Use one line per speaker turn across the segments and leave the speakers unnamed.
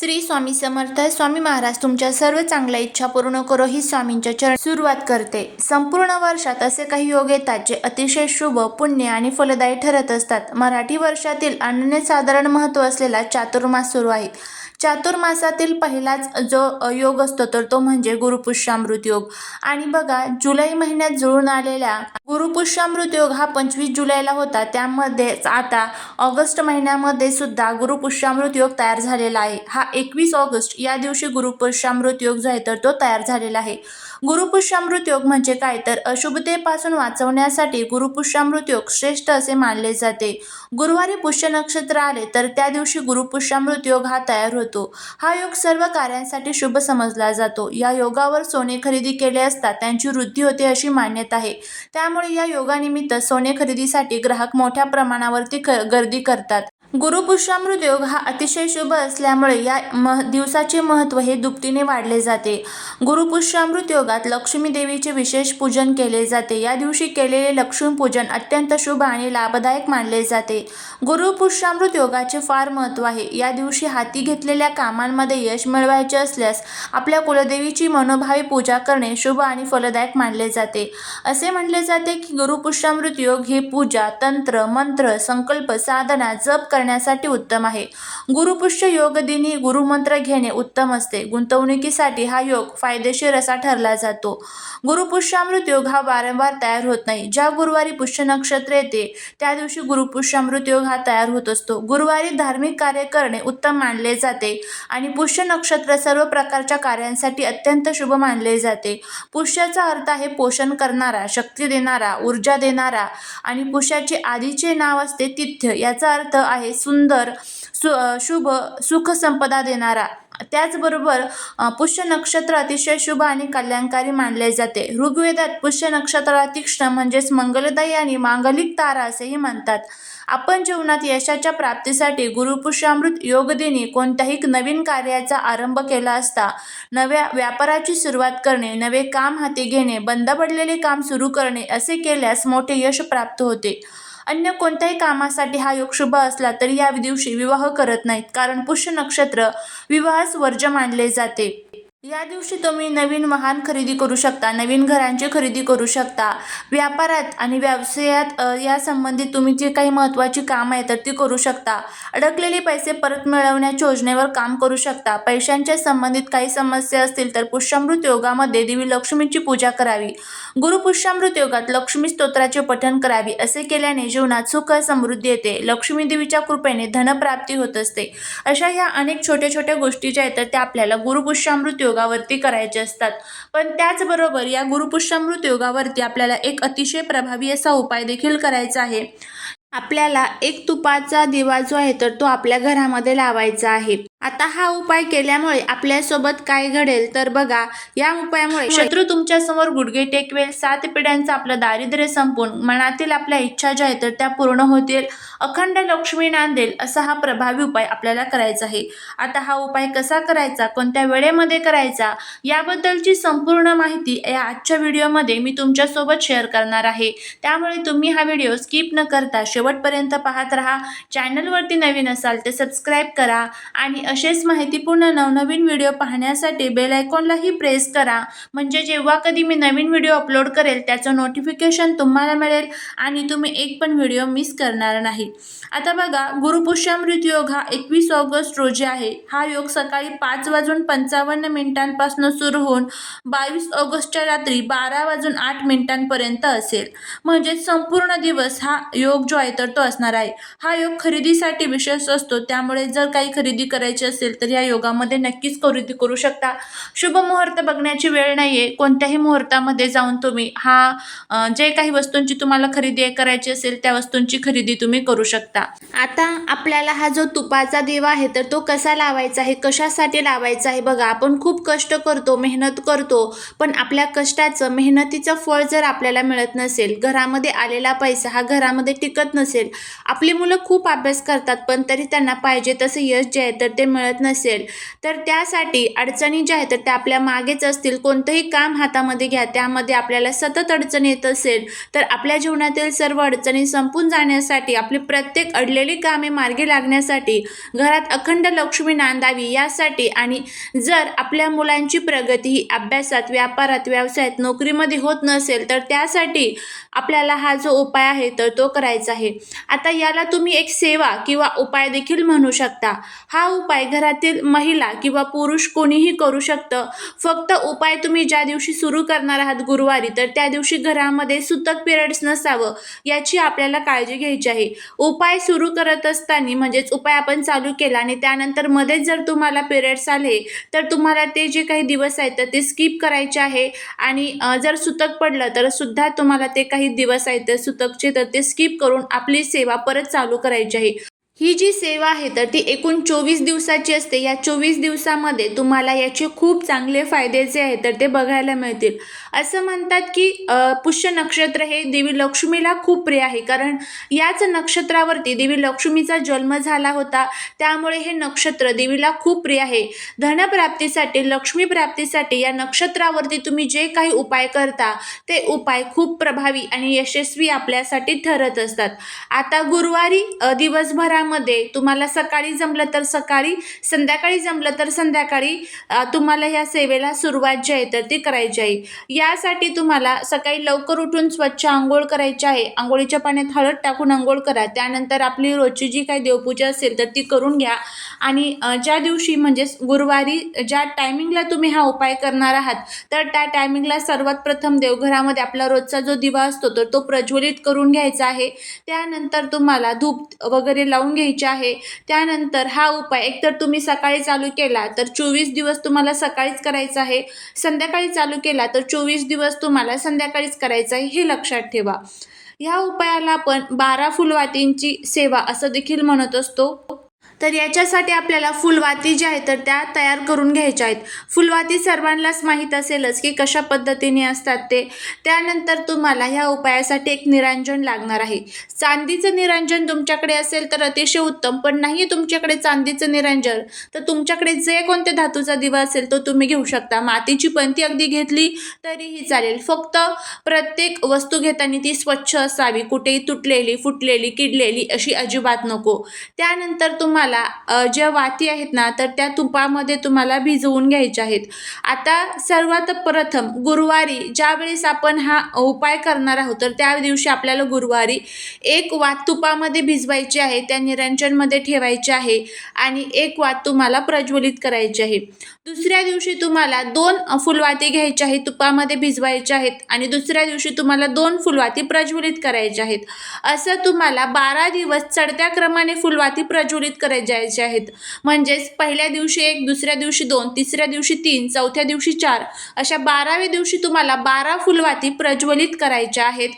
श्री स्वामी समर्थ स्वामी महाराज तुमच्या सर्व चांगल्या इच्छा पूर्ण करो ही स्वामींच्या चरण सुरुवात करते. संपूर्ण वर्षात असे काही योग येतात जे अतिशय शुभ पुण्य आणि फलदायी ठरत असतात. मराठी वर्षातील अनन्यसाधारण महत्त्व असलेला चातुर्मास सुरू आहे. चातुर्मासातील पहिलाच जो योग असतो तर तो म्हणजे गुरुपुष्यामृत योग. आणि बघा जुलै महिन्यात जुळून आलेल्या गुरुपुष्यामृत योग हा पंचवीस जुलैला होता. त्यामध्येच आता ऑगस्ट महिन्यामध्ये सुद्धा गुरुपुष्यामृत योग तयार झालेला आहे. हा एकवीस ऑगस्ट या दिवशी गुरुपुष्यामृत योग जो आहे तर तो तयार झालेला आहे. गुरुपुष्यामृत योग म्हणजे काय? तर अशुभतेपासून वाचवण्यासाठी गुरुपुष्यामृत योग श्रेष्ठ असे मानले जाते. गुरुवारी पुष्य नक्षत्र आले तर त्या दिवशी गुरुपुष्यामृत योग हा तयार होतो. हा योग सर्व कार्यांसाठी शुभ समजला जातो. या योगावर सोने खरेदी केले असता त्यांची वृद्धी होते अशी मान्यता आहे. त्यामुळे या योगानिमित्त सोने खरेदीसाठी ग्राहक मोठ्या प्रमाणावरती क गर्दी करतात. गुरुपुष्यामृत योग हा अतिशय शुभ असल्यामुळे या मह दिवसाचे महत्त्व हे दुपटीने वाढले जाते. गुरुपुष्यामृत योगात लक्ष्मी देवीचे विशेष पूजन केले जाते. या दिवशी केलेले लक्ष्मीपूजन अत्यंत शुभ आणि लाभदायक मानले जाते. गुरुपुष्यामृत योगाचे फार महत्त्व आहे. या दिवशी हाती घेतलेल्या कामांमध्ये यश मिळवायचे असल्यास आपल्या कुलदेवीची मनोभावी पूजा करणे शुभ आणि फलदायक मानले जाते. असे म्हटले जाते की गुरुपुष्यामृत योग ही पूजा तंत्र मंत्र संकल्प साधना जप करण्यासाठी उत्तम आहे. गुरुपुष्य योग दिनी गुरुमंत्र घेणे उत्तम असते. गुंतवणुकीसाठी हा योग फायदेशीर असा ठरला जातो. गुरुपुष्यामृत योग हा वारंवार तयार होत नाही. ज्या गुरुवारी पुष्य नक्षत्र येते त्या दिवशी गुरुपुष्यामृत योग हा तयार होत असतो. गुरुवारी धार्मिक कार्य करणे उत्तम मानले जाते आणि पुष्य नक्षत्र सर्व प्रकारच्या कार्यांसाठी अत्यंत शुभ मानले जाते. पुष्याचा अर्थ आहे पोषण करणारा शक्ती देणारा ऊर्जा देणारा आणि पुष्याचे आधीचे नाव असते तिथ्य. याचा अर्थ आहे सुंदर सु शुभ सुख संपदा देणारा. त्याचबरोबर पुष्य नक्षत्र अतिशय शुभ आणि कल्याणकारी मानले जाते. ऋग्वेदात पुष्य नक्षत्राला तीक्ष्ण म्हणजेच मंगलदायी आणि मांगलिक तारा असेही म्हणतात. आपण जीवनात यशाच्या प्राप्तीसाठी गुरुपुष्यामृत योगदिनी कोणत्याही नवीन कार्याचा आरंभ केला असता नव्या व्यापाराची सुरुवात करणे नवे काम हाती घेणे बंद पडलेले काम सुरू करणे असे केल्यास मोठे यश प्राप्त होते. अन्य कोणत्याही कामासाठी हा योग शुभ असला तरी या दिवशी विवाह करत नाहीत कारण पुष्य नक्षत्र विवाहास वर्ज्य मानले जाते. या दिवशी तुम्ही नवीन वाहन खरेदी करू शकता नवीन घरांची खरेदी करू शकता. व्यापारात आणि व्यवसायात या संबंधित तुम्ही जे काही महत्त्वाची कामं आहेत तर ती करू शकता. अडकलेले पैसे परत मिळवण्याच्या योजनेवर काम करू शकता. पैशांच्या संबंधित काही समस्या असतील तर पुष्यामृत योगामध्ये देवी लक्ष्मीची पूजा करावी. गुरुपुष्यामृत योगात लक्ष्मी स्तोत्राचे पठण करावे असे केल्याने जीवनात सुख समृद्धी येते. लक्ष्मी देवीच्या कृपेने धनप्राप्ती होत असते. अशा ह्या अनेक छोट्या छोट्या गोष्टी ज्या आहेत तर त्या आपल्याला गुरुपुष्यामृत योगावरती करायचे असतात. पण त्याचबरोबर या गुरुपुष्यामृत योगावरती आपल्याला एक अतिशय प्रभावी असा उपाय देखील करायचा आहे. आपल्याला एक तुपाचा दिवा जो आहे तर तो आपल्या घरामध्ये लावायचा आहे. आता हा उपाय केल्यामुळे आपल्यासोबत काय घडेल तर बघा या उपायामुळे शत्रू तुमच्यासमोर गुडघे टेकवेल सात पिढ्यांचं आपलं दारिद्र्य संपून मनातील आपल्या इच्छा ज्या आहेत तर त्या पूर्ण होतील. अखंड लक्ष्मी नांदेल असा हा प्रभावी उपाय आपल्याला करायचा आहे. आता हा उपाय कसा करायचा कोणत्या वेळेमध्ये करायचा याबद्दलची संपूर्ण माहिती या आजच्या व्हिडिओमध्ये मी तुमच्यासोबत शेअर करणार आहे. त्यामुळे तुम्ही हा व्हिडिओ स्किप न करता शेवटपर्यंत पाहत राहा. चॅनलवरती नवीन असाल तर सबस्क्राईब करा आणि असेच माहितीपूर्ण नवनवीन व्हिडिओ पाहण्यासाठी बेल आयकॉनलाही प्रेस करा. म्हणजे जेव्हा कधी मी नवीन व्हिडिओ अपलोड करेल त्याचं नोटिफिकेशन तुम्हाला मिळेल आणि तुम्ही एक पण व्हिडिओ मिस करणार नाही. आता बघा गुरुपुष्यामृत योग हा एकवीस ऑगस्ट रोजी आहे. हा योग सकाळी पाच वाजून पंचावन्न मिनिटांपासून सुरू होऊन बावीस ऑगस्टच्या रात्री बारा वाजून आठ मिनिटांपर्यंत असेल. म्हणजेच संपूर्ण दिवस हा योग जो आहे तर तो असणार आहे. हा योग खरेदीसाठी विशेष असतो. त्यामुळे जर काही खरेदी करायची असेल तर या योगामध्ये नक्कीच खरेदी करू शकता. शुभ मुहूर्त बघण्याची वेळ नाही आहे कोणत्याही मुहूर्तामध्ये जाऊन तुम्ही हा जे काही वस्तूंची तुम्हाला खरेदी करायची असेल त्या वस्तूंची खरेदी तुम्ही करू शकता. आता आपल्याला हा जो तुपाचा दिवा आहे तर तो कसा लावायचा आहे? कशासाठी लावायचा आहे? बघा आपण खूप कष्ट करतो मेहनत करतो पण आपल्या कष्टाचं मेहनतीचं फळ जर आपल्याला मिळत नसेल घरामध्ये आलेला पैसा हा घरामध्ये टिकत नसेल आपली मुलं खूप अभ्यास करतात पण तरी त्यांना पाहिजे तसं यश जे आहे तर ते ते मिळत नसेल तर त्यासाठी अडचणी ज्या आहेत तर त्या आपल्या मागेच असतील. कोणतंही काम हातामध्ये घ्या त्यामध्ये आपल्याला सतत अडचण येत असेल तर आपल्या जीवनातील सर्व अडचणी संपून जाण्यासाठी आपली प्रत्येक अडलेली कामे मार्गी लागण्यासाठी घरात अखंड लक्ष्मी नांदावी यासाठी आणि जर आपल्या मुलांची प्रगती ही अभ्यासात व्यापारात व्यवसायात नोकरीमध्ये होत नसेल तर त्यासाठी आपल्याला हा जो उपाय आहे तर तो करायचा आहे. आता याला तुम्ही एक सेवा किंवा उपाय देखील म्हणू शकता. हा उपाय घरातील महिला किंवा पुरुष कोणीही करू शकतं. फक्त उपाय तुम्ही ज्या दिवशी सुरू करणार आहात गुरुवारी तर त्या दिवशी घरामध्ये सुतक पिरियड्स नसावं याची आपल्याला काळजी घ्यायची आहे. उपाय सुरू करत असताना म्हणजेच उपाय आपण चालू केला आणि त्यानंतर मध्येच जर तुम्हाला पिरियड्स आले तर तुम्हाला ते जे काही दिवस आहेत तर ते स्किप करायचे आहे. आणि जर सुतक पडलं तर सुद्धा तुम्हाला ते काही दिवस आहेत सुतकचे तर ते स्किप करून आपली सेवा परत चालू करायची आहे. ही जी सेवा आहे तर ती एकूण चोवीस दिवसाची असते. या चोवीस दिवसामध्ये तुम्हाला याचे खूप चांगले फायदे जे आहेत तर ते बघायला मिळतील. असं म्हणतात की पुष्य नक्षत्र हे देवी लक्ष्मीला खूप प्रिय आहे कारण याच नक्षत्रावरती देवी लक्ष्मीचा जन्म झाला होता. त्यामुळे हे नक्षत्र देवीला खूप प्रिय आहे. धनप्राप्तीसाठी लक्ष्मी प्राप्तीसाठी या नक्षत्रावरती तुम्ही जे काही उपाय करता ते उपाय खूप प्रभावी आणि यशस्वी आपल्यासाठी ठरत असतात. आता गुरुवारी दिवसभरा काळामध्ये तुम्हाला सकाळी जमलं तर सकाळी संध्याकाळी जमलं तर संध्याकाळी तुम्हाला ह्या सेवेला सुरुवात जी आहे तर ती करायची आहे. यासाठी तुम्हाला सकाळी लवकर उठून स्वच्छ आंघोळ करायची आहे. आंघोळीच्या पाण्यात हळद टाकून आंघोळ करा. त्यानंतर आपली रोजची जी काही देवपूजा असेल तर ती करून घ्या. आणि ज्या दिवशी म्हणजेच गुरुवारी ज्या टायमिंगला तुम्ही हा उपाय करणार आहात तर त्या टायमिंगला सर्वात प्रथम देवघरामध्ये आपला रोजचा जो दिवा असतो तर तो प्रज्वलित करून घ्यायचा आहे. त्यानंतर तुम्हाला धूप वगैरे लावून घ्यायचे आहे. त्यानंतर हा उपाय एकतर तुम्ही सकाळी चालू केला तर चोवीस दिवस तुम्हाला सकाळीच करायचा आहे. संध्याकाळी चालू केला तर चोवीस दिवस तुम्हाला संध्याकाळीच करायचं आहे हे लक्षात ठेवा. ह्या उपायाला आपण बारा फुलवातींची सेवा असं देखील म्हणत असतो. तर याच्यासाठी आपल्याला फुलवाती ज्या आहेत तर त्या तयार करून घ्यायच्या आहेत. फुलवाती सर्वांनाच माहीत असेलच की कशा पद्धतीने असतात ते. त्यानंतर तुम्हाला ह्या उपायासाठी एक निरांजन लागणार आहे. चांदीचं निरांजन तुमच्याकडे असेल तर अतिशय उत्तम पण नाही तुमच्याकडे चांदीचं निरांजन तर तुमच्याकडे जे कोणते धातूचा दिवा असेल तो तुम्ही घेऊ शकता. मातीची पंती अगदी घेतली तरीही चालेल. फक्त प्रत्येक वस्तू घेताना ती स्वच्छ असावी. कुठेही तुटलेली फुटलेली किडलेली अशी अजिबात नको. त्यानंतर तुम्हाला तुम्हाला ज्या वाती आहेत ना तर त्या तुपामध्ये तुम्हाला भिजवून घ्यायच्या आहेत. आता सर्वात प्रथम गुरुवारी ज्यावेळेस आपण हा उपाय करणार आहोत तर त्या दिवशी आपल्याला गुरुवारी एक वात तुपामध्ये भिजवायची आहे त्या निरंजनमध्ये ठेवायची आहे आणि एक वात तुम्हाला प्रज्वलित करायची आहे. दुसऱ्या दिवशी तुम्हाला दोन फुलवाती घ्यायच्या आहेत तुपामध्ये भिजवायच्या आहेत आणि दुसऱ्या दिवशी तुम्हाला दोन फुलवाती प्रज्वलित करायच्या आहेत. असं तुम्हाला बारा दिवस चढत्या क्रमाने फुलवाती प्रज्वलित करायच्या आहेत. म्हणजेच पहिल्या दिवशी एक दुसऱ्या दिवशी दोन तिसऱ्या दिवशी तीन चौथ्या दिवशी चार अशा बाराव्या दिवशी तुम्हाला बारा फुलवाती प्रज्वलित करायच्या आहेत.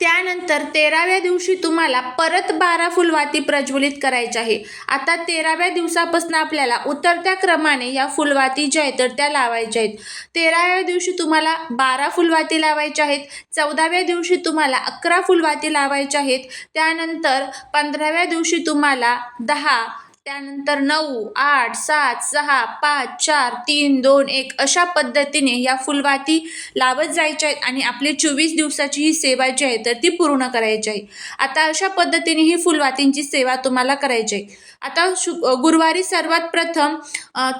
त्यानंतर तेराव्या दिवशी तुम्हाला परत बारा फुलवाती प्रज्वलित करायच्या आहे. आता तेराव्या दिवसापासून आपल्याला उतरत्या क्रमाने या फुलवाती ज्या आहेत तर त्या लावायच्या आहेत. तेराव्या दिवशी तुम्हाला बारा फुलवाती लावायच्या आहेत. चौदाव्या दिवशी तुम्हाला अकरा फुलवाती लावायच्या आहेत. त्यानंतर पंधराव्या दिवशी तुम्हाला दहा त्यानंतर नऊ आठ सात सहा पाच चार तीन दोन एक अशा पद्धतीने या फुलवाती लावत जायच्या आहेत आणि आपली चोवीस दिवसाची ही सेवा जी आहे तर ती पूर्ण करायची आहे. आता अशा पद्धतीने ही फुलवातींची सेवा तुम्हाला करायची आहे. आता शु गुरुवारी सर्वात प्रथम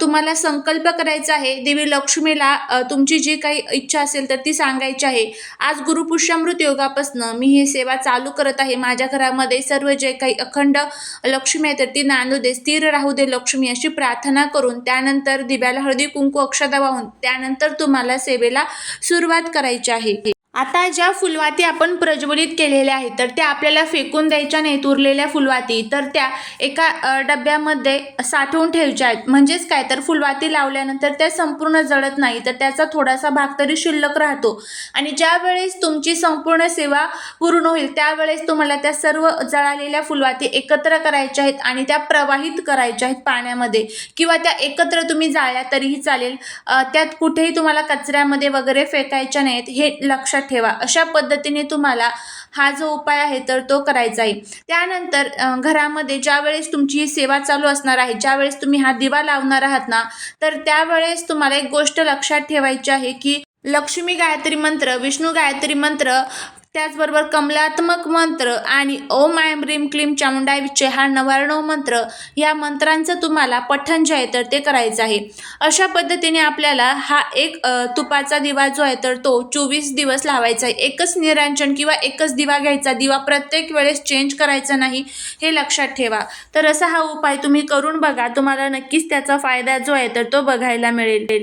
तुम्हाला संकल्प करायचा आहे देवी लक्ष्मीला तुमची जी काही इच्छा असेल तर ती सांगायची आहे. आज गुरुपुष्यामृत योगापासनं मी ही सेवा चालू करत आहे. माझ्या घरामध्ये सर्व जे काही अखंड लक्ष्मी आहे तर ती नांदू दे स्थिर राहू दे लक्ष्मी अशी प्रार्थना करून त्यानंतर दिव्याला हळदी कुंकू अक्षता वाहून त्यानंतर तुम्हाला सेवेला सुरुवात करायची आहे. आता ज्या फुलवाती आपण प्रज्वलित केलेल्या आहेत तर त्या आपल्याला फेकून द्यायच्या नाहीत उरलेल्या फुलवाती. तर त्या एका डब्यामध्ये साठवून ठेवायच्या आहेत. म्हणजेच काय? तर फुलवाती लावल्यानंतर त्या संपूर्ण जळत नाही तर त्याचा थोडासा भाग तरी शिल्लक राहतो. आणि ज्यावेळेस तुमची संपूर्ण सेवा पूर्ण होईल त्यावेळेस तुम्हाला त्या सर्व जळालेल्या फुलवाती एकत्र करायच्या आहेत आणि त्या प्रवाहित करायच्या आहेत पाण्यामध्ये. किंवा त्या एकत्र तुम्ही जाळल्या तरीही चालेल. त्यात कुठेही तुम्हाला कचऱ्यामध्ये वगैरे फेकायच्या नाहीत हे लक्षात ठेवा. अशा पद्धतीने तुम्हाला हा जो उपाय आहे तर तो करायचा आहे. त्यानंतर घरामध्ये ज्यावेळेस तुमची ही सेवा चालू असणार आहे ज्यावेळेस तुम्ही हा दिवा लावणार आहात ना तर त्यावेळेस तुम्हाला एक गोष्ट लक्षात ठेवायची आहे की लक्ष्मी गायत्री मंत्र विष्णू गायत्री मंत्र त्याचबरोबर कमलात्मक मंत्र आणि ओम आयम रीम क्लीम चामुंडा विच्चे हा नवारणव मंत्र या मंत्रांचं तुम्हाला पठण जे आहे तर ते करायचं आहे. अशा पद्धतीने आपल्याला हा एक तुपाचा दिवा जो आहे तर तो चोवीस दिवस लावायचा आहे. एकच निरांजन किंवा एकच दिवा घ्यायचा. दिवा प्रत्येक वेळेस चेंज करायचा नाही हे लक्षात ठेवा. तर असा हा उपाय तुम्ही करून बघा. तुम्हाला नक्कीच त्याचा फायदा जो आहे तर तो बघायला मिळेल.